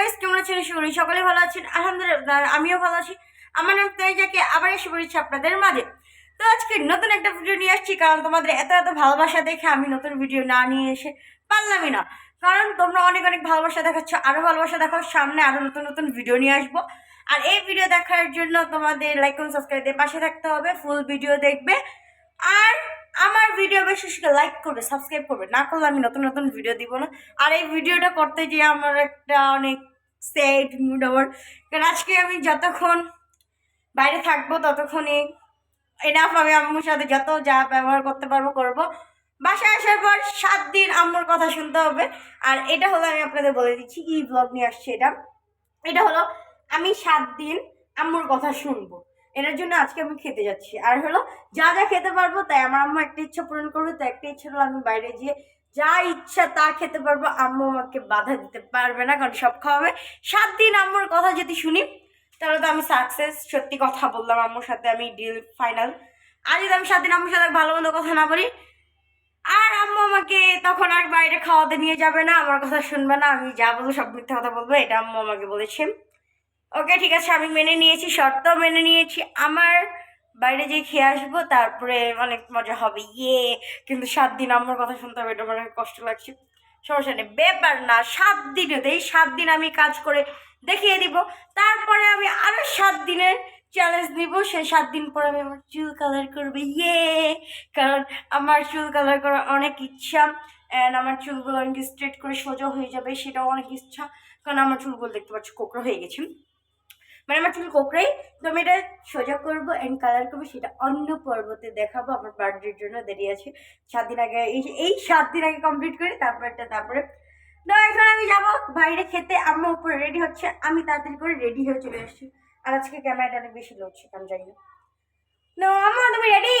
Guys কেমন আছেন? শুনি সকলে ভালো আছেন। আলহামদুলিল্লাহ, আমিও ভালো আছি। আমার নাম তেজাকে, আবার এসে পড়েছি আপনাদের মাঝে। তো আজকে নতুন একটা ভিডিও নিয়ে আসছি, কারণ তোমাদের এত এত ভালোবাসা দেখে আমি নতুন ভিডিও না নিয়ে এসে পারলামই না। কারণ তোমরা অনেক অনেক ভালোবাসা দেখাচ্ছ আরও ভালোবাসা দেখাও, সামনে আরও নতুন নতুন ভিডিও নিয়ে আসব। আর এই ভিডিও দেখার জন্য তোমাদের লাইক এবং সাবস্ক্রাইব দিয়ে পাশে থাকতে হবে ফুল ভিডিও দেখবে। আর আমার ভিডিও করে লাইক করবে সাবস্ক্রাইব করবে। না করলে আমি নতুন নতুন ভিডিও দিব না। আর এই ভিডিওটা করতে গিয়ে আমার একটা অনেক সেট মুড ওভার কারণ আজকে আমি যতক্ষণ বাইরে থাকব, ততক্ষণই এনাফ আমি আম্মুর সাথে যত যা ব্যবহার করতে পারব, করব। বাসায় আসার পর সাত দিন আম্মুর কথা শুনতে হবে। আর এটা হলো আমি আপনাদের বলে দিচ্ছি কি ব্লগ নিয়ে আসছে এটা। এটা হলো আমি সাত দিন আম্মুর কথা শুনব। এটার জন্য আজকে আমি খেতে যাচ্ছি। আর হলো যা যা খেতে পারব, তাই আমার আম্মু একটা ইচ্ছা পূরণ করবে, তো একটা ইচ্ছা হলো আমি বাইরে গিয়ে যা ইচ্ছা তা খেতে পারব। আম্মু আমাকে বাধা দিতে পারবে না, কারণ সব খাওয়াবে সাত দিন আম্মুর কথা যদি শুনি, তাহলে তো আমি সাকসেস সত্যি কথা বললাম আম্মুর সাথে আমি ডিল ফাইনাল আর যদি আমি সাত দিন আম্মুর সাথে ভালো মন্দ কথা না বলি, আর আম্মু আমাকে তখন আর বাইরে খাওয়াতে নিয়ে যাবে না, আমার কথা শুনবে না, আমি যা বলব সব মিথ্যে কথা বলব, এটা আম্মু আমাকে বলেছে। ওকে, ঠিক আছে, আমি মেনে নিয়েছি, শর্ত মেনে নিয়েছি। আমার বাইরে যেয়ে খেয়ে আসব, তারপরে অনেক মজা হবে। ইয়ে কিন্তু সাত দিন আমার কথা শুনতে হবে, এটা অনেক কষ্ট লাগছে। সমস্যা নেই ব্যাপার না, সাত দিনেতে এই সাত দিন আমি কাজ করে দেখিয়ে দিব। তারপরে আমি আরও সাত দিনের চ্যালেঞ্জ নিব, সেই সাত দিন পর আমি আমার চুল কালার করবে। ইয়ে কারণ আমার চুল কালার করার অনেক ইচ্ছা অ্যান্ড আমার চুলগুলো অনেক স্ট্রেট করে সোজা হয়ে যাবে, সেটাও অনেক ইচ্ছা। কারণ আমার চুলগুলো দেখতে পাচ্ছি কোকড়া হয়ে গেছে। মানে আমার চুল কোকড়াই, তো আমি এটা সোজা করব অ্যান্ড কালার করব, সেটা অন্য পর্বতে দেখাবো, আমার বার্থডের জন্য দেরি আছে। সাত দিন আগে, এই এই সাত দিন আগে কমপ্লিট করি তারপরটা তারপরে। তো এখন আমি যাব বাইরে খেতে, আম্মা উপরে রেডি হচ্ছে, আমি তাড়াতাড়ি করে রেডি হয়ে চলে এসেছি আর আজকে ক্যামেরাটা অনেক বেশি লড়ছে আমি জানি না। আম্মা, তুমি রেডি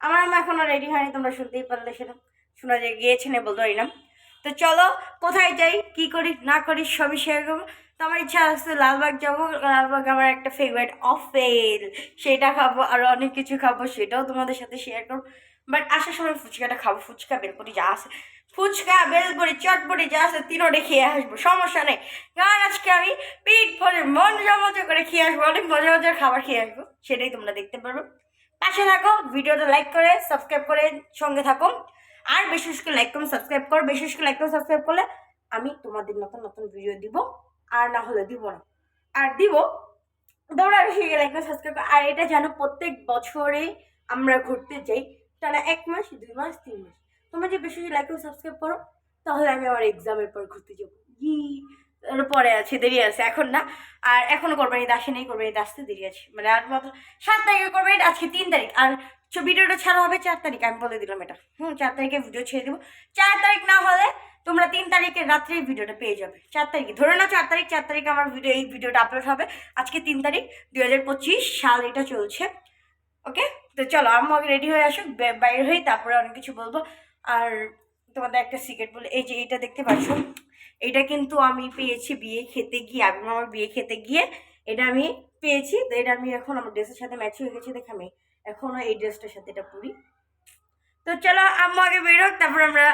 আমার আম্মা এখনও রেডি হয়নি, তোমরা শুনতেই পারলে সেটা। শোনা যে গিয়েছে না বলতে পারি না। তো চলো, কোথায় যাই, কি করি, না করি, সবই শেয়ার করব। তো আমার ইচ্ছা আছে লালবাগ যাব। লালবাগ আমার একটা ফেভারিট অফেল সেটা খাব আর অনেক কিছু খাব, সেটাও তোমাদের সাথে শেয়ার করব। বাট আসার সময় ফুচকাটা খাব, ফুচকা, বেলপুরি যা আছে। ফুচকা, বেলপুরি, চটপটি যা আছে, তিনোটে খেয়ে আসব, সমস্যা নেই। কারণ আজকে আমি পিঠ ভরে মন জমজো করে খেয়ে আসব, অনেক মজা মজার খাবার খেয়ে আসব, সেটাই তোমরা দেখতে পারবে। পাশে থাকো, ভিডিওটা লাইক করে সাবস্ক্রাইব করে সঙ্গে থাকো। আর বিশেষ করে লাইক করে সাবস্ক্রাইব করো বিশেষ করে লাইক করে সাবস্ক্রাইব করলে আমি তোমাদের নতুন নতুন ভিডিও দিব। আর না হলে দিব না। আর দিব, তোমরা বেশি লাইক করে। সাবস্ক্রাইব আর এটা যেন প্রত্যেক বছরে আমরা ঘুরতে যাই টানা এক মাস, দুই মাস, তিন মাস। তোমরা যে বেশি লাইক করে সাবস্ক্রাইব করো, তাহলে আমি আমার এক্সামের পর ঘুরতে যাব। ই পরে আছে, দেরি আছে, এখন না। আর এখনও কোরবানি আসে নেই কোরবানি আসতে দেরি আছে। মানে আর মাত্র সাত তারিখে কোরবানি আজকে তিন তারিখ। আর ভিডিওটা ছাড়া হবে চার তারিখ, আমি বলে দিলাম এটা। হুম, চার তারিখে ভিডিও ছেড়ে দেবো। চার তারিখ না হলে তোমরা তিন তারিখের রাত্রে ভিডিওটা পেয়ে যাবে। চার তারিখে। ধরে না চার তারিখ, চার তারিখে আমার ভিডিও এই ভিডিওটা আপলোড হবে। আজকে তিন তারিখ, দুই হাজার পঁচিশ, সাল এটা চলছে। ওকে তো চলো আগে রেডি হয়ে আসুক বাইরে হই, তারপরে অনেক কিছু বলব। আর তোমাদের একটা সিক্রেট বলে, এই যে এইটা দেখতে পাচ্ছ, এটা কিন্তু আমি পেয়েছি বিয়ে খেতে গিয়ে আমি আমার বিয়ে খেতে গিয়ে। এটা আমি পেয়েছি, তো এটা আমি এখন আমার ড্রেসের সাথে ম্যাচ হয়ে গেছে, দেখে আমি এখনও এই ড্রেসটার সাথে এটা পরি। তো চলো, আম্মু আগে বেরোক তারপর আমরা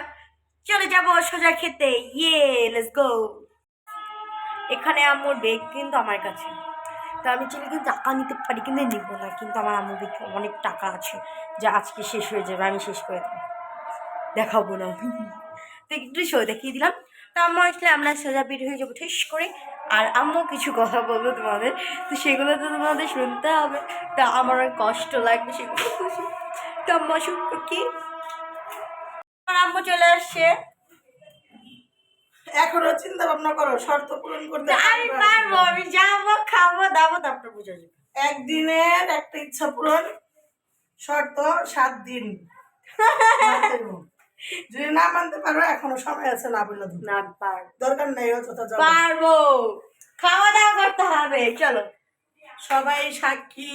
চলে যাব সোজা খেতে। ইয়ে লেটস গো এখানে আম্মুর বেগ কিন্তু আমার কাছে। তো আমি চাইলে কিন্তু টাকা নিতে পারি কিন্তু নিব না, কিন্তু আমার আম্মুর বেগ অনেক টাকা আছে, যা আজকে শেষ হয়ে যাবে, আমি শেষ করে দেবো। দেখাবো না। তো একটু শো দেখিয়ে দিলাম। তো আম্মু আসলে আমরা সোজা বের হয়ে যাব ঠেস করে, আর আম্মু কিছু কথা বলব তোমাদের। তো সেগুলো তো তোমাদের শুনতে হবে। তা আমার কষ্ট লাগবে সেগুলো। তো আম্মু আসুক কি আমার আম্মু চলে আসছে। এখনও চিন্তা ভাবনা করো শর্ত পূরণ করতে আমি পারবে। আমি যাব খাব দাবো তারপরে বুঝে যাবে। একদিনের একটা ইচ্ছা পূরণ শর্ত সাত দিন। যদি না মানতে পারো এখনও সময় আছে না বলে না পার দরকার নেই পারব। খাওয়া দাওয়া করতে হবে চলো। সবাই সাক্ষী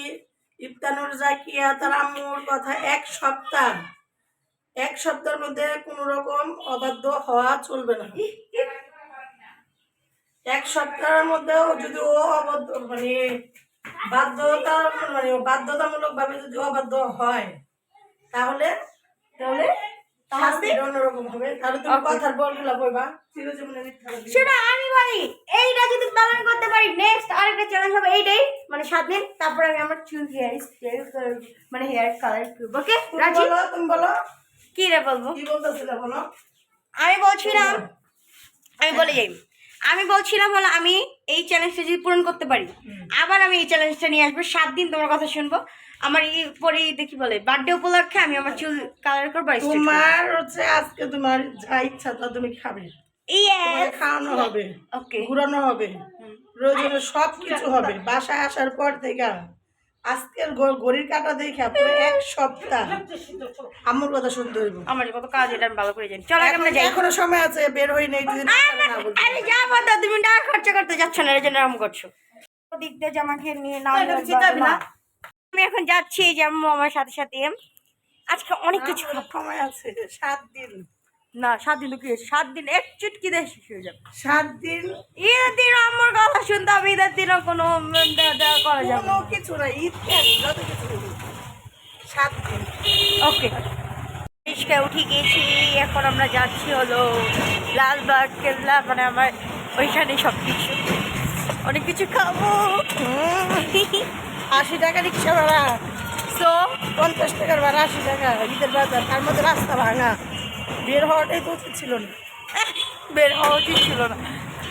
ইফতানুর জাকিয়া তার আম্মুর কথা এক সপ্তাহ। এক সপ্তাহের মধ্যে কোনো রকম অবাধ্য হওয়া চলবে না। এক সপ্তাহের মধ্যে যদি ও অবাধ্য মানে বাধ্যতা মানে বাধ্যতামূলকভাবে যদি অবাধ্য হয় তাহলে তাহলে তারপরে সেটা আমি এইটা যদি পালন করতে পারি নেক্সট আরেকটা চ্যালেঞ্জ হবে এইটাই মানে সাত দিন তারপর আমি আমার চুল হেয়ার মানে হেয়ার কালার করব। ওকে বলো তুমি বলো। কি রে বলব? কি বলতেছিলে বলো? আমি বলছিলাম আমি বলে যাই। আমি বলছিলাম হলো আমি এই চ্যালেঞ্জটা যদি পূরণ করতে পারি আবার আমি এই চ্যালেঞ্জটা নিয়ে আসব সাত দিন তোমার কথা শুনব। আমার এই পরে দেখি বলে বার্থডে উপলক্ষে আমি আমার চুল কালার করব তোমার হচ্ছে আজকে তোমার যা ইচ্ছা তা তুমি খাবে। খাওয়ানো হবে ওকে ঘুরানো হবে প্রয়োজনে সব কিছু হবে বাসায় আসার পর থেকে। আজকের ঘড়ির কাটা দেখে পুরো এক সপ্তাহ। আমার কথা শুনতে হইব। আমার কত কাজ এটা আমি ভালো করে জানি। চলো আমরা যাই। এখনও সময় আছে বের হই নেই না আরে যা বলতো তুমি টাকা খরচা করতে যাচ্ছ না এই জন্য এরকম করছ। ওদিক দিয়ে জামাকে নিয়ে নাও তাই? আমি এখন যাচ্ছি যে আমার সাথে সাথে। আজকে অনেক কিছু সময় আছে সাত দিন। না সাত দিন তো কি সাত দিন এক চুটকি দিয়ে শেষ হয়ে যাবে। সাত দিন? ঈদের দিন আমার কথা শুনতে হবে ঈদের দিনও কোনো করা যাবে কোনো কিছু না ঈদ যত কিছু সাত দিন। ওকে। রিক্সায় উঠে গেছি এখন আমরা যাচ্ছি হলো লালবাগ কেল্লা মানে আমার ওইখানে সব কিছু অনেক কিছু খাব। আশি টাকা রিক্সা ভাড়া সো পঞ্চাশ টাকার ভাড়া আশি টাকা ঈদের বাজার তার মধ্যে রাস্তা ভাঙা। বের হওয়াটাই তো উচিত ছিল না। বের হওয়া উচিত ছিল না।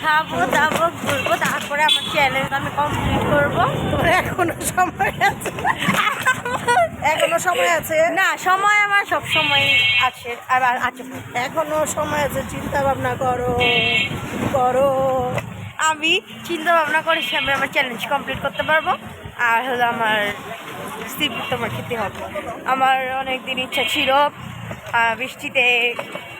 খাব দাবো ঘুরবো তারপরে আমার চ্যালেঞ্জ আমি কমপ্লিট করব। তোমার এখনও সময় আছে। এখনও সময় আছে? না সময় আমার সব সময় আছে। আর আছে। এখনও সময় আছে চিন্তা ভাবনা করো করো। আমি চিন্তা ভাবনা করেছি আমি আমার চ্যালেঞ্জ কমপ্লিট করতে পারব। আর হলো আমার স্ত্রী তোমার খেতে হবে। আমার অনেক দিন ইচ্ছা ছিল বৃষ্টিতে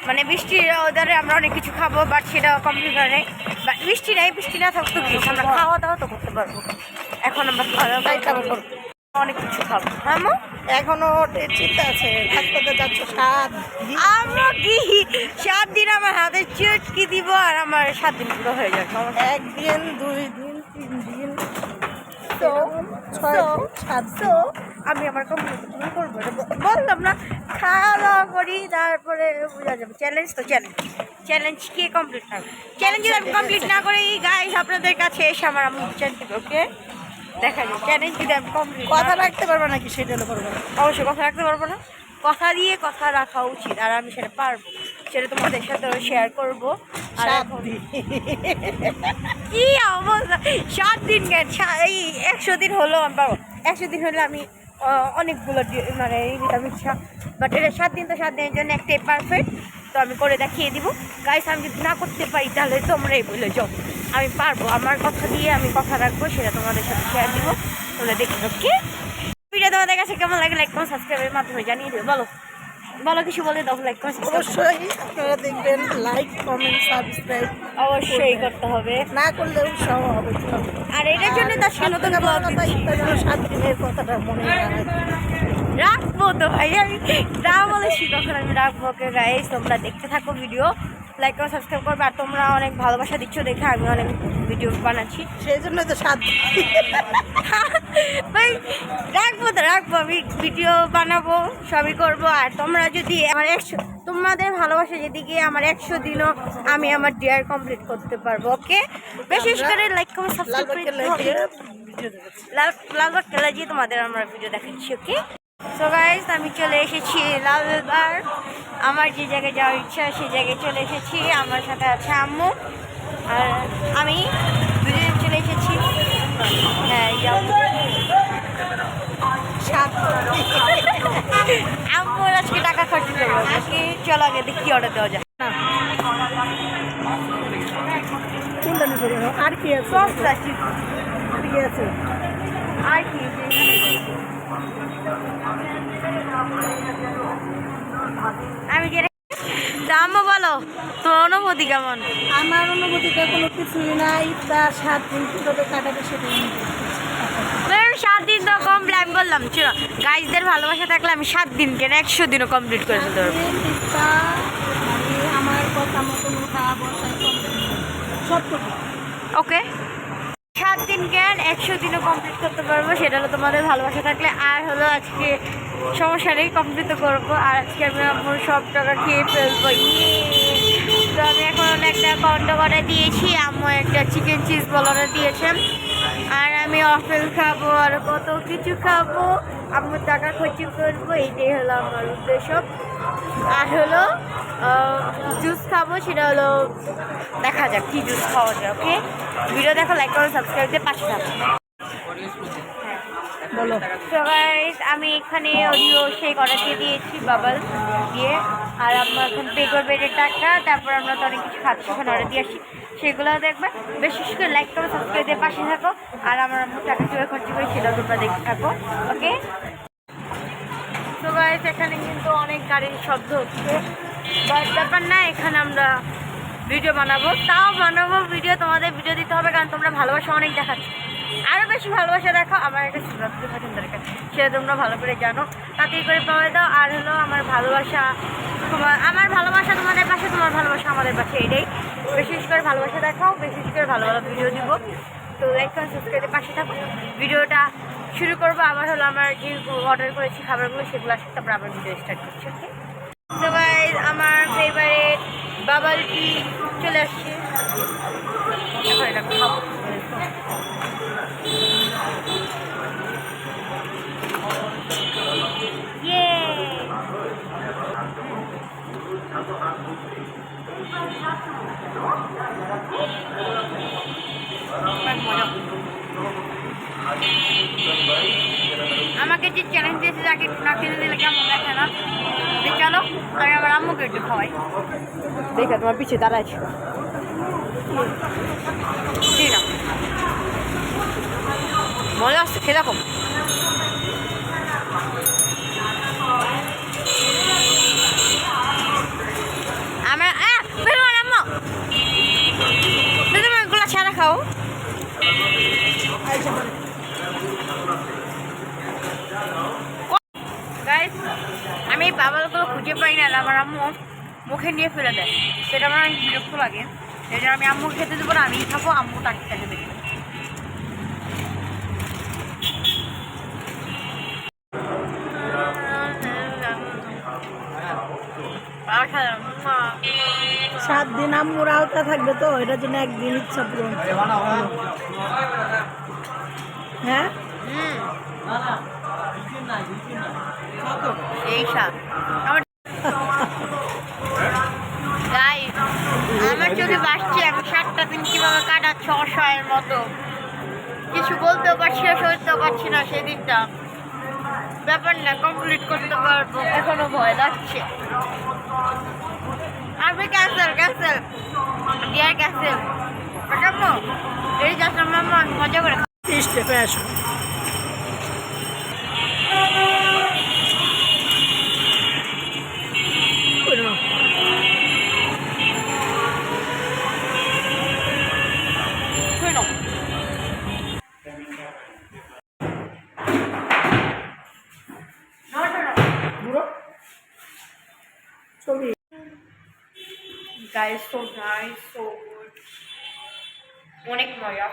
মানে বৃষ্টির ওদারে আমরা অনেক কিছু খাব বাট সেটা কমপ্লিট নাই। বাট বৃষ্টি নাই বৃষ্টি না থাকতো কি? আমরা খাওয়া দাওয়া তো করতে পারব। এখন আমরা খাওয়া দাওয়া। অনেক কিছু খাব। হ্যাঁ এখনও চিন্তা আছে রাস্তাতে যাচ্ছ সাত দিন। আমরা কি? সাত দিন আমার হাতে চুটকি দিব আর আমার সাত দিন পুরো হয়ে যাবে। একদিন দুই দিন তিন দিন। তো ছয় সাত আমি আমার কমপ্লিট করব বললাম না খাওয়া দাওয়া করি তারপরে বোঝা যাবে। চ্যালেঞ্জ তো চ্যালেঞ্জ চ্যালেঞ্জ কে কমপ্লিট না? চ্যালেঞ্জ আমি কমপ্লিট না করি গাইস আপনাদের কাছে এসে আমার আমি চ্যালেঞ্জ ওকে দেখা যায় চ্যালেঞ্জ যদি আমি কমপ্লিট কথা রাখতে পারবে নাকি সেটা না। অবশ্যই কথা রাখতে পারব না। কথা দিয়ে কথা রাখা উচিত আর আমি সেটা পারব। সেটা তোমাদের সাথে শেয়ার করব। আর কি অবস্থা? সাত দিন কেন এই একশো দিন হলো আমি পারব একশো দিন হলে আমি অনেকগুলো মানে ভিটামিন বাট এটা সাত দিন তো সাত দিনের জন্য একটাই পারফেক্ট তো আমি করে দেখিয়ে দিব। গাইস আমি যদি না করতে পারি, তাহলে তোমরাই বলে যাও। আমি পারব। আমার কথা দিয়ে আমি কথা রাখব, সেটা তোমাদের সাথে শেয়ার দিব। তোমরা দেখে ওকে ভিডিও তোমাদের কাছে কেমন লাগে লাইক কমেন্ট সাবস্ক্রাইবের মাধ্যমে জানিয়ে দেবে বলো। বলো কিছু বলে দাও লাইক অবশ্যই আপনারা দেখবেন লাইক কমেন্ট সাবস্ক্রাইব অবশ্যই করতে হবে। না করলে উৎসাহ হবে। আর এটার জন্য তার আজকে তো ভালো কথা ইচ্ছা যেন সাত দিনের কথাটা মনে রাখে রাখব তো ভাই আমি রা বলেছি তখন আমি রাখব ওকে গাইস তোমরা দেখতে থাকো ভিডিও লাইক করে সাবস্ক্রাইব করবে আর তোমরা অনেক ভালোবাসা দিচ্ছ দেখে আমি অনেক ভিডিও বানাচ্ছি। সেই জন্য তো সাত ভাই রাখব তো রাখব। আমি ভিডিও বানাবো সবই করব। আর তোমরা যদি আমার একশো তোমাদের ভালোবাসা যেদিকে আমার একশো দিনও আমি আমার ডিয়ার কমপ্লিট করতে পারব ওকে বিশেষ করে লাইক করে সাবস্ক্রাইব করে। লাল লালবাগ কেলা দিয়ে তোমাদের আমরা ভিডিও দেখাচ্ছি ওকে সো গাইজ আমি চলে এসেছি লালবাগ আমার যে জায়গায় যাওয়ার ইচ্ছা সেই জায়গায় চলে এসেছি। আমার সাথে আছে আম্মু। আর আমি দুজনে চলে এসেছি। হ্যাঁ আম্মুর আজকে টাকা খরচ করব। আজকে চলো আগে দেখি অর্ডার দেওয়া যায় আর কি আছে? আর কি আমি যে বলো তোমার অনুভূতি কেমন? আমার অনুভূতিটা কোনো কিছুই না ইফতার সাত দিন কীভাবে কাটাবে সেটা আমি বলতে পারছি না। ম্যাম সাত দিন তো কমপ্লিট আমি বললাম ছিল গাইজদের ভালোবাসা থাকলে আমি সাত দিন কেন একশো দিনও কমপ্লিট করে ফেলতে পারব? মানে আমার কথা মতন উঠা বসা সব ওকে সাত দিন জ্ঞান, একশো দিনও কমপ্লিট করতে পারব, সেটা হলো তোমাদের ভালোবাসা থাকলে। আর হলো আজকে সমস্যা নেই কমপ্লিট করব। আর আজকে আমি আমার সব টাকা খেয়ে ফেলব। ইয়ে। তো আমি এখন একটা কন্ড করে দিয়েছি। আম্মু একটা চিকেন চিজ বলারে দিয়েছেন আর আমি অফেল খাব আর কত কিছু খাব। আমার টাকা খরচ করব এইটাই হলো আমার উদ্দেশ্য। আর হলো জুস খাব সেটা হলো দেখা যাক কি জুস খাওয়া যায় ওকে ভিডিও দেখো লাইক করো সাবস্ক্রাইব দিয়ে পাশে থাকো। বলো। আমি এখানে অডিও সেই অর্ডার দিয়ে দিয়েছি বাবল দিয়ে। আর আমরা এখন পে করবে টাকা, তারপর আমরা তো অনেক কিছু খাচ্ছি ওখানে অর্ডার দিয়ে আসি। সেগুলোও দেখবে। বিশেষ করে লাইক করো সাবস্ক্রাইব দিয়ে পাশে থাকো। আর আমার টাকা কীভাবে খরচ করি সেটাও তোমরা দেখতে থাকো ওকে তো গাইস এখানে কিন্তু অনেক গাড়ির শব্দ হচ্ছে। বাট ব্যাপার না, এখানে আমরা ভিডিও বানাবো। তাও বানাবো ভিডিও তোমাদের ভিডিও দিতে হবে, কারণ তোমরা ভালোবাসা অনেক দেখাচ্ছ। আরও বেশি ভালোবাসা দেখো আমার একটা শিবরাত্রি পছন্দ রেখে সেটা তোমরা ভালো করে জানো। তাতেই করে পাওয়া দাও আর হলো আমার ভালোবাসা তোমার আমার ভালোবাসা তোমাদের পাশে, তোমার ভালোবাসা আমাদের পাশে এটাই। বিশেষ করে ভালোবাসা দেখাও, বিশেষ করে ভালো ভালো ভিডিও দিব। তো লাইক করুন সাবস্ক্রাইবের পাশে থাকো। ভিডিওটা শুরু করব। আবার হলো আমার যে অর্ডার করেছি খাবারগুলো, সেগুলো আসছে তারপর আবার ভিডিও স্টার্ট করছি ওকে তো আমার ফেভারিট বাবাল টি চলে আসছে। এখন এটা খাব Yay! অনেক মজা। আমাকে যে চ্যালেঞ্জ দিয়েছে যাকে না খেতে দিলে কেমন দেখে না? চলো আমি আমার আম্মুকে একটু খাওয়াই। দেখে তোমার পিছিয়ে দাঁড়াইছে ঠিক মজা আসছে খেয়ে দেখো আমার আহ বেরো না আম্মু তুমি এগুলো ছাড়া খাও গাইস আমি এই পাই না আমার আম্মু মুখে নিয়ে ফেলে দেয়। সেটা আমার অনেক বিরক্ত লাগে। সেই জন্য আমি আম্মু খেতে দেবো না আমিই খাব আম্মু তাকে খেতে দেবে। সাত দিন আম্মুর আওতা থাকবে তো এটার জন্য একদিন ইচ্ছা পূরণ। হ্যাঁ? এই স্বাদ আমার Guys, আমার চোখে বাসছে আমি সাতটা দিন কীভাবে অসহায়ের মতো। কিছু বলতেও পারছি না, সইতেও পারছি না সেদিনটা। ব্যাপার না কমপ্লিট করতে পারব। এখনও ভয় লাগছে। আমি ক্যান্সেল ক্যান্সেল ডিয়ার ক্যান্সেল এই মামা মজা করে। আসো। Guys, so nice, so good. অনেক মজা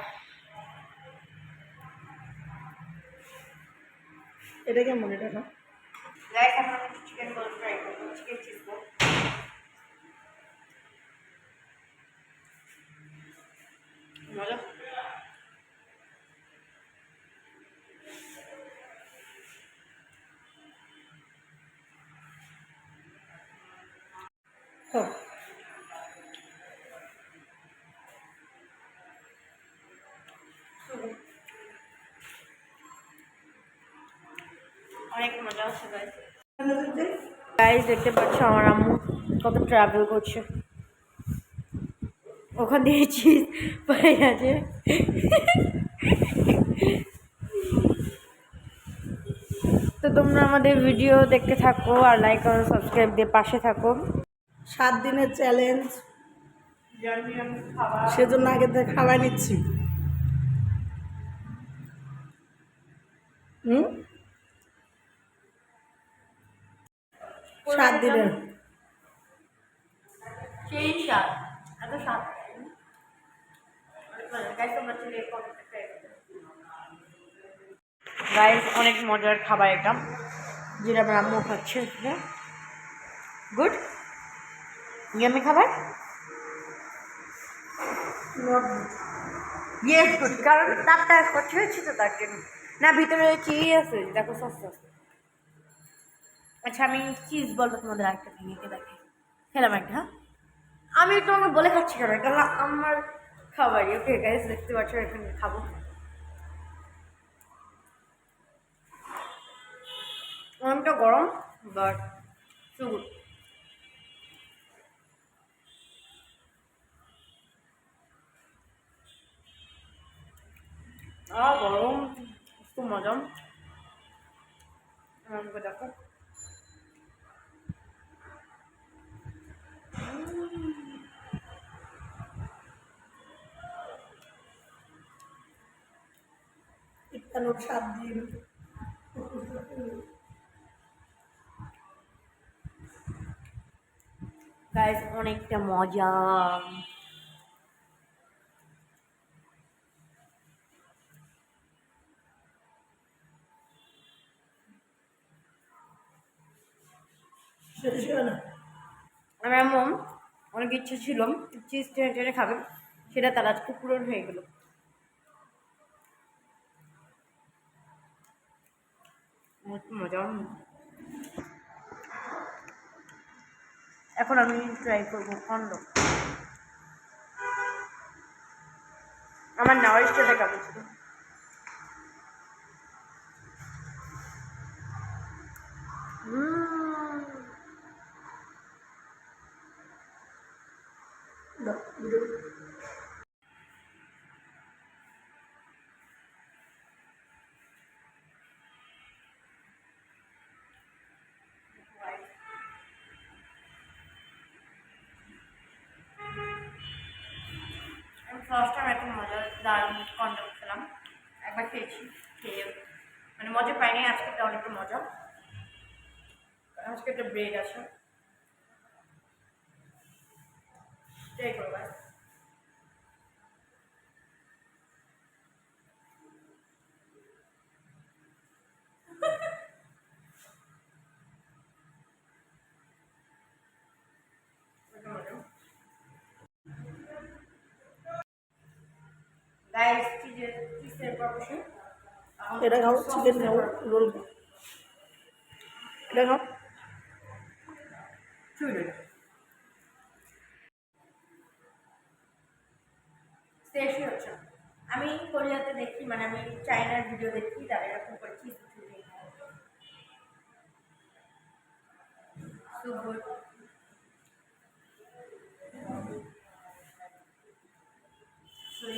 এটা কেমন এটা না? গাইস এখন আমি চিকেন বল ফ্রাই করব চিকেন চিজ বল মজা হ্যাঁ গাইস দেখতে পাচ্ছ, আমার আম্মু কত ট্রাভেল করছে। ওখান দিয়ে চিজ পড়ে গেছে তো তোমরা আমাদের ভিডিও দেখতে থাকো আর লাইক করো সাবস্ক্রাইব দিয়ে পাশে থাকো। সাত দিনের চ্যালেঞ্জ সেজন্য আগে খাবার নিচ্ছি হুম সাত সেই স্বাদ। এত স্বাদ। গাইস অনেক মজার খাবার এটা। যেটা আমার খাচ্ছে গুড ইয়ামি খাবার? ইয়েস গুড কারণ তারটা খরচ হয়েছে তো তার জন্য। না, ভিতরে চিজ আছে, দেখো সস্তা আচ্ছা আমি চিজ বলব তোমাদের আরেকটা ভেঙে দেখে খেলাম একটা হ্যাঁ? আমি তোমাকে বলে খাচ্ছি কেন? হলো আমার খাবারই ওকে গাইস দেখতে পাচ্ছ, এখানে খাব। অনেকটা গরম বাট সো গুড গরম, খুব মজা। দেখো। ইফতানুর সাত দিন। গাইস অনেকটা মজা। শেষ হয় আমার এমন অনেক ইচ্ছে ছিল চিজ টেনে টেনে খাবে সেটা তার আজকে পূরণ হয়ে গেল। মজা এখন আমি ট্রাই করব খন্ড আমার নেওয়ার ইচ্ছাটা ছিল? উম, দাও, ভিডিও। আমি ফার্স্ট টাইম এত মজা দারুণ কন্ডম খেলাম একবার খেয়েছি খেয়ে মানে মজা পাইনি আজকে একটা অনেকটা মজা আজকে একটা ব্রেড আছে ট্রাই চিজের প্রপোর্শন এটা খাও চিকেন খাও রোল খাও এটা খাও। শেষই হচ্ছে না। আমি কোরিয়াতে দেখি মানে আমি চাইনার ভিডিও দেখি তারা এরকম করে চিজ ছুটে So good. So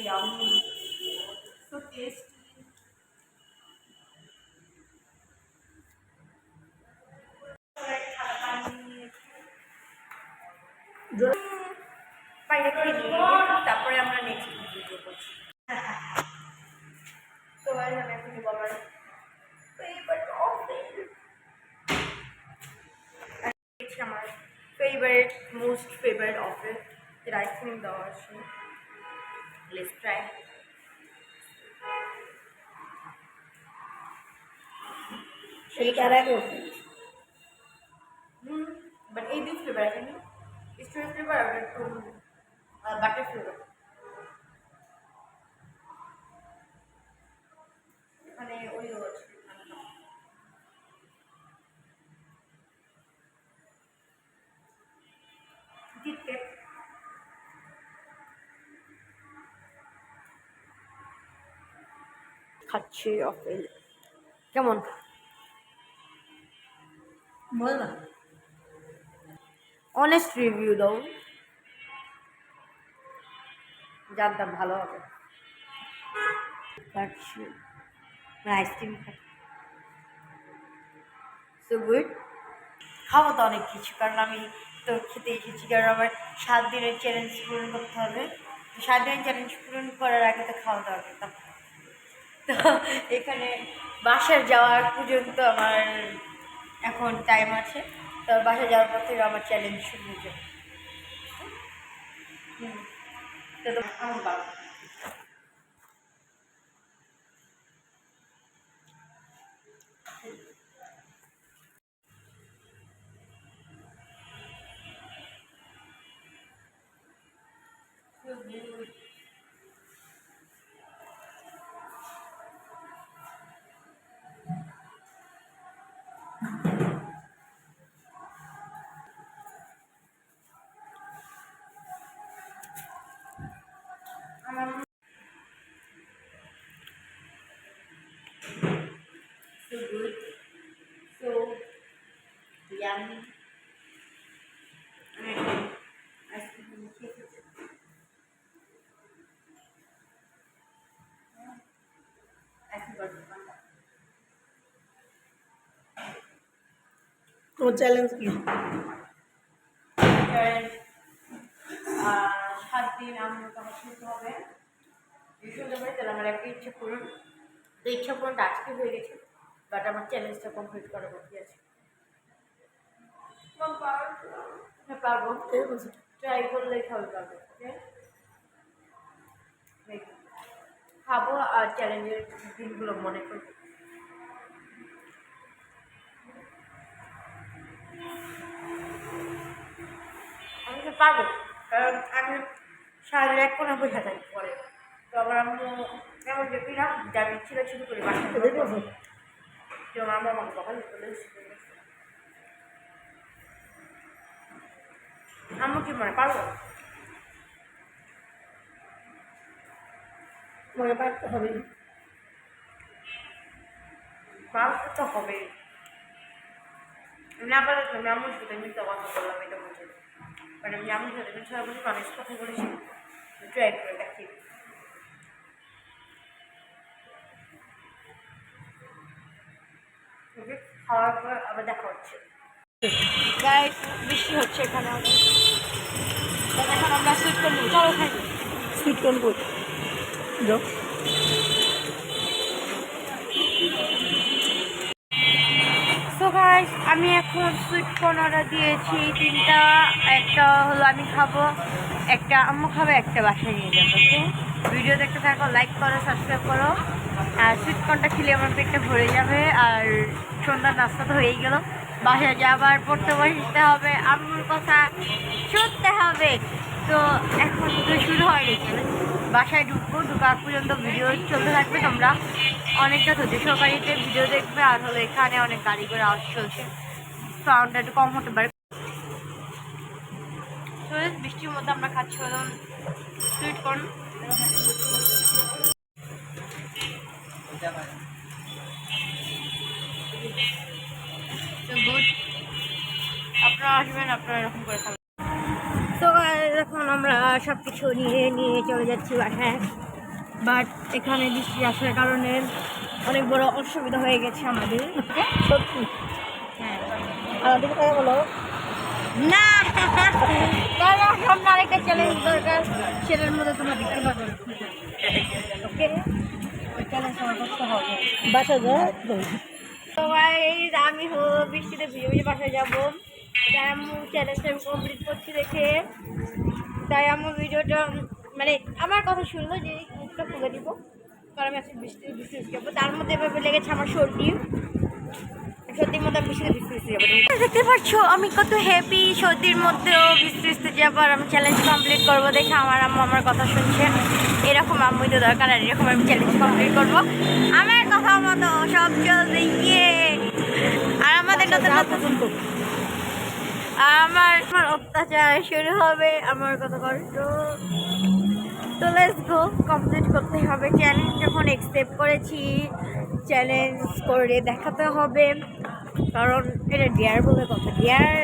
let's try এটা আর এক বাট এই দুই ফ্লেভার আছে না স্ট্রবেরি ফ্লেভার আর একটু বাটার ফ্লেভার মানে ওই খাচ্ছি অফেল কেমন? বল না অনেস্ট রিভিউ দাও জানতাম ভালো হবে। খাচ্ছি। আইসক্রিম খাচ্ছি। সো গুড খাব তো অনেক কিছু কারণ আমি তো খেতে এসেছি কারণ আমার সাত দিনের চ্যালেঞ্জ পূরণ করতে হবে। সাত দিনের চ্যালেঞ্জ পূরণ করার আগে তো খাওয়া দাওয়া করতাম তো এখানে বাসার যাওয়ার পর্যন্ত আমার এখন টাইম আছে। তো বাসায় যাওয়ার পর থেকে আমার চ্যালেঞ্জ শুরু হয়ে। তো তো আমার বাবা। পাঁচটা। তোমার শুনতে হবে শুনতে তাহলে আমার ইচ্ছা পূরণটা আজকে হয়ে গেছে বাট আমার চ্যালেঞ্জটা কমপ্লিট করা বাকি আছে পারব খাবে আর চ্যালেঞ্জের দিনগুলো মনে করব আমি তো পারব। কারণ আমি সারাদিন এক কোনা বসে থাকি পরে। তো আবার আমি এমন দেখি না যে ছিল শুরু করি আছে তো আমার আমাকে বকাল চলে আম্মু কি মনে পারব তোমাকে পারতে হবে পারতে তো হবে। না পারলে তো আমি আম্মুর সাথে মিথ্যা কথা বললাম, এটা বুঝে মানে আমি সাথে মানুষ কথা বলেছি ট্রাই করে দেখি। খাওয়ার পর আবার দেখা হচ্ছে। বৃষ্টি হচ্ছে এখানে। সো আমি এখন সুইট কর্ন অর্ডার দিয়েছি তিনটা, একটা হলো আমি খাব, একটা আম্মু খাবে, একটা বাসায় নিয়ে যাব ওকে ভিডিও দেখতে থাকো লাইক করো সাবস্ক্রাইব করো। আর সুইট কর্নটা খেলে আমার পেটটা ভরে যাবে, আর সন্ধ্যার নাস্তা তো হয়েই গেল। বাসায় যাবার পড়তে বসতে হবে, আম্মুর কথা শুনতে হবে। তো এখন তো শুরু হয়নি। বাসায় ঢুকবো, ঢুকার পর্যন্ত ভিডিও চলতে থাকবে তোমরা। অনেকটা ধৈর্য সহকারীতে ভিডিও দেখবে, আর হলো এখানে অনেক গাড়ি করে আওয়াজ চলছে। সাউন্ডটা একটু কম হতে পারে। বৃষ্টির মধ্যে আমরা খাচ্ছি হলো সুইট কর্ন আপনারা আসবেন আপনারা এরকম করে তো এখন আমরা সব কিছু নিয়ে নিয়ে চলে যাচ্ছি বাসায়। বাট এখানে বৃষ্টি আসার কারণে অনেক বড় অসুবিধা হয়ে গেছে আমাদের। সত্যি? হ্যাঁ। আর দিকে তাই বলো? না। সামনে আরেকটা চ্যালেঞ্জ দরকার। সেটার মধ্যে তোমরা দেখতে পাবে ওকে ওই চ্যালেঞ্জ আমার করতে হবে। বাসা যা তো guys, আমি হো বৃষ্টিতে ভিজে ভিজে বাসায় যাব। তাই আমি চ্যালেঞ্জটা আমি কমপ্লিট করছি দেখে। তাই আমার ভিডিওটা মানে আমার কথা শুনলো যে মুখটা খুলে দিব। কারণ আমি আজকে বৃষ্টি বৃষ্টি বৃষ্টি যাব তার মধ্যে এভাবে লেগেছে আমার সর্দি। সর্দির মধ্যে আমি বৃষ্টিতে বৃষ্টি বৃষ্টি যাব দেখতে পাচ্ছ আমি কত হ্যাপি সর্দির মধ্যেও বৃষ্টি বৃষ্টি যাব আর আমি চ্যালেঞ্জ কমপ্লিট করব দেখে আমার আম্মু আমার কথা শুনছে। এরকম আম্মুই তো দরকার আর এরকম আমি চ্যালেঞ্জ কমপ্লিট করব। আমার কথা মতো সব চলবে ইয়ে আর আমাদের নতুন নতুন আমার আমার অত্যাচার শুরু হবে, আমার কত কষ্ট। তো লেটস গো কমপ্লিট করতে হবে। চ্যালেঞ্জ যখন একসেপ্ট করেছি চ্যালেঞ্জ করে দেখাতে হবে। কারণ এটা ডিয়ার বলে কথা। ডিয়ার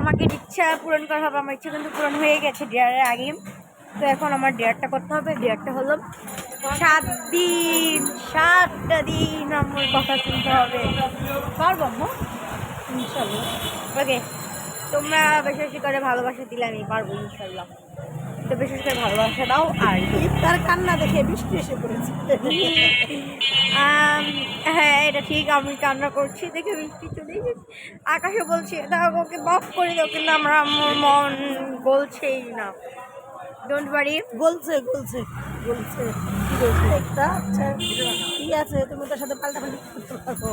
আমাকে ইচ্ছা পূরণ করা হবে, আমার ইচ্ছা কিন্তু পূরণ হয়ে গেছে ডিয়ারের আগে। তো এখন আমার ডিয়ারটা করতে হবে ডিয়ারটা হলো সাত দিন, সাতটা দিন আমার কথা শুনতে হবে। পারব? ইনশাল্লাহ। ওকে তোমরা বেশি বেশি করে ভালোবাসা দিলে আমি পারব ইনশাল্লাহ তো বিশেষ করে ভালোবাসা দাও আর তার কান্না দেখে বৃষ্টি এসে পড়েছে। হ্যাঁ এটা ঠিক আমি কান্না করছি দেখে বৃষ্টি চলে গেছে। আকাশে বলছি দাও ওকে মাফ করে দাও কিন্তু আমরা আমার মন বলছেই না। ডোন্ট ওয়ারি বলছে বলছে বলছে। একটা আচ্ছা ঠিক আছে? তুমি তার সাথে পাল্টাপাল্টি করতে পারো।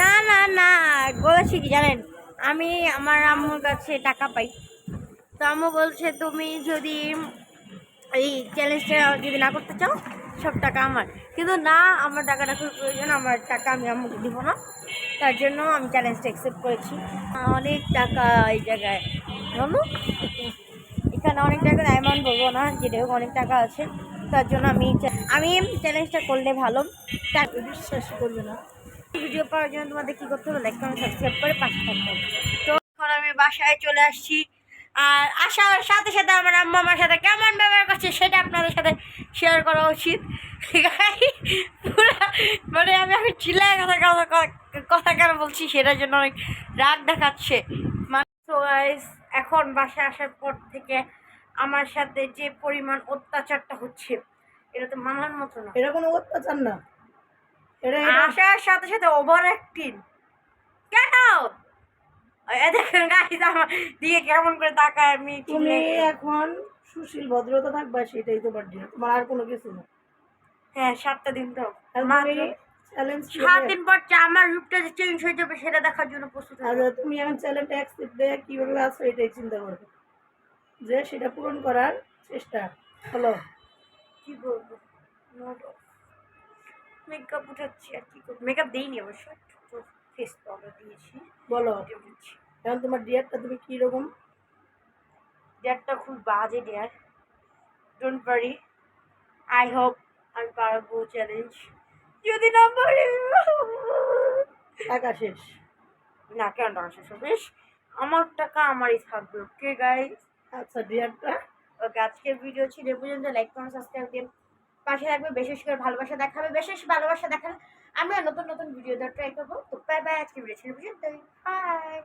না না না বলেছি কি জানেন? আমি আমার আম্মুর কাছে টাকা পাই। তো আম্মু বলছে, তুমি যদি এই চ্যালেঞ্জটা যদি না করতে চাও, সব টাকা আমার। কিন্তু না, আমার টাকাটা খুব প্রয়োজন, আমার টাকা আমি আম্মুকে দিব না। তার জন্য আমি চ্যালেঞ্জটা অ্যাকসেপ্ট করেছি। অনেক টাকা এই জায়গায়। বলো এখানে অনেক টাকার অ্যামাউন্ট বলব না, যেটা হোক অনেক টাকা আছে। তার জন্য আমি আমি চ্যালেঞ্জটা করলে ভালো। তার বিশ্বাস করবে না। ভিডিও পাওয়ার জন্য তোমাদের কি করতে হবে? লাইক কমেন্ট সাবস্ক্রাইব করে পাশে থাকতে হবে তো এখন আমি বাসায় চলে আসছি। আর আসার সাথে সাথে আমার আম্মা আমার সাথে কেমন ব্যবহার করছে সেটা আপনাদের সাথে শেয়ার করা উচিত। পুরা মানে আমি এখন চিল্লায় কথা কথা কথা কেন বলছি সেটার জন্য অনেক রাগ দেখাচ্ছে। তো এখন বাসায় আসার পর থেকে আমার সাথে যে পরিমাণ অত্যাচারটা হচ্ছে এটা তো মানার মতো না। এটা কোনো অত্যাচার না। আসার সাথে সাথে ওভার অ্যাক্টিং কেন? দেখেন গাইস আমার দিকে কেমন করে তাকায় আমি তুমি এখন সুশীল ভদ্রতা থাকবা সেটাই তোমার ডিয়া তোমার আর কোনো কিছু না। হ্যাঁ সাতটা দিন তো চ্যালেঞ্জ সাত দিন পর আমার রূপটা যে চেঞ্জ হয়ে যাবে সেটা দেখার জন্য প্রস্তুত যাও। তুমি এখন চ্যালেঞ্জ অ্যাকসেপ্ট দিয়ে কীভাবে আছো এটাই চিন্তা করবে। যে সেটা পূরণ করার চেষ্টা। হলো কি করব মেকআপ উঠাচ্ছি আর কি করব। মেকআপ দিইনি অবশ্য ফেস পাউডার দিয়েছি। বলো। এখন তোমার ডিয়ারটা তুমি কি রকম ডেয়ারটা খুব বাজে ডিয়ার ডোন্ট পারি আই হোপ আমি পারব চ্যালেঞ্জ যদি না পারি। টাকা শেষ। না কেন টাকা শেষ হবে? বেশ আমার টাকা আমারই থাকবে ওকে গাইস আচ্ছা ডিয়ারটা ওকে আজকের ভিডিও ছিল পর্যন্ত। লাইক কমেন্ট সাবস্ক্রাইব দিয়ে পাশে থাকবে বিশেষ করে ভালোবাসা দেখাবে বিশেষ ভালোবাসা দেখালে আমরা নতুন নতুন ভিডিও দেওয়ার ট্রাই করব। তো বাই বাই আজকে ভিডিও ছিল বাই